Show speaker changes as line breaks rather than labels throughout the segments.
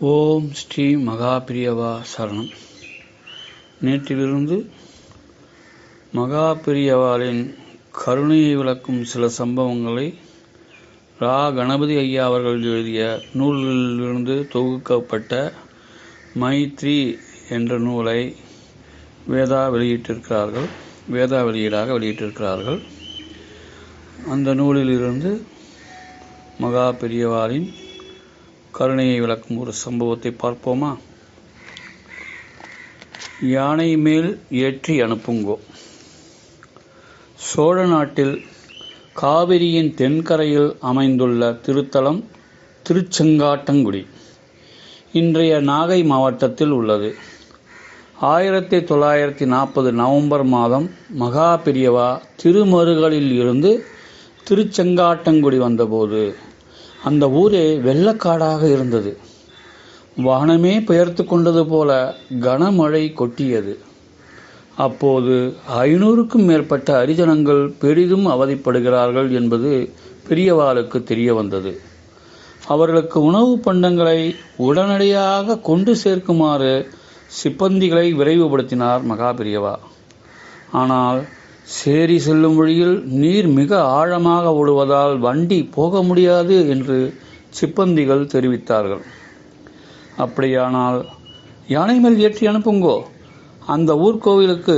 ஓம் ஸ்ரீ மகாபிரியவா சரணம். நேற்றிலிருந்து மகாபிரியவாளின் கருணையை விளக்கும் சில சம்பவங்களை ரா. கணபதி ஐயா அவர்கள் எழுதிய நூலிலிருந்து தொகுக்கப்பட்ட மைத்ரி என்ற நூலை வேதா வெளியிட்டிருக்கிறார்கள் வேதா வெளியீடாக வெளியிட்டிருக்கிறார்கள். அந்த நூலிலிருந்து மகாபெரியவாளின் கருணையை விளக்கும் ஒரு சம்பவத்தை பார்ப்போமா? யானை மேல் ஏற்றி அனுப்புங்கோ. சோழ நாட்டில் காவிரியின் தென்கரையில் அமைந்துள்ள திருத்தலம் திருச்செங்காட்டங்குடி இன்றைய நாகை மாவட்டத்தில் உள்ளது. ஆயிரத்தி தொள்ளாயிரத்தி நாற்பது நவம்பர் மாதம் மகா பெரியவா திருமருகளில் இருந்து திருச்செங்காட்டங்குடி வந்தபோது அந்த ஊரே வெள்ளக்காடாக இருந்தது. வானமே பெயர்த்து கொண்டது போல கனமழை கொட்டியது. அப்போது ஐநூறுக்கும் மேற்பட்ட அரிஜனங்கள் பெரிதும் அவதிப்படுகிறார்கள் என்பது பெரியவாளுக்கு தெரிய வந்தது. அவர்களுக்கு உணவு பண்டங்களை உடனடியாக கொண்டு சேர்க்குமாறு சிப்பந்திகளை விரைவுபடுத்தினார் மகா பெரியவா. ஆனால் சேரி செல்லும் வழியில் நீர் மிக ஆழமாக ஓடுவதால் வண்டி போக முடியாது என்று சிப்பந்திகள் தெரிவித்தார்கள். அப்படியானால் யானை மேல் ஏற்றி அனுப்புங்கோ. அந்த ஊர்கோவிலுக்கு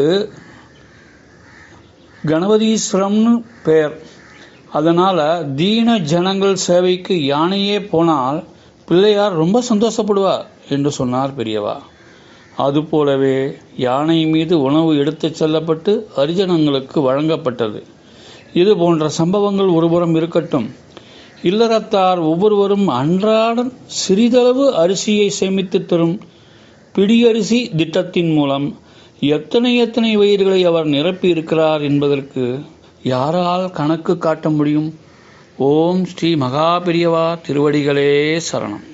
கணபதீஸ்வரம்னு பெயர். அதனால் தீன ஜனங்கள் சேவைக்கு யானையே போனால் பிள்ளையார் ரொம்ப சந்தோஷப்படுவார் என்று சொன்னார் பெரியவா. அதுபோலவே யானை மீது உணவு எடுத்துச் செல்லப்பட்டு அரிஜனங்களுக்கு வழங்கப்பட்டது. இது போன்ற சம்பவங்கள் ஒருபுறம் இருக்கட்டும். இல்லறத்தார் ஒவ்வொருவரும் அன்றாடம் சிறிதளவு அரிசியை சேமித்து தரும் பிடியரிசி திட்டத்தின் மூலம் எத்தனை எத்தனை வயிறுகளை அவர் நிரப்பி இருக்கிறார் என்பதற்கு யாரால் கணக்கு காட்ட முடியும்? ஓம் ஸ்ரீ மகா பெரியவா திருவடிகளே சரணம்.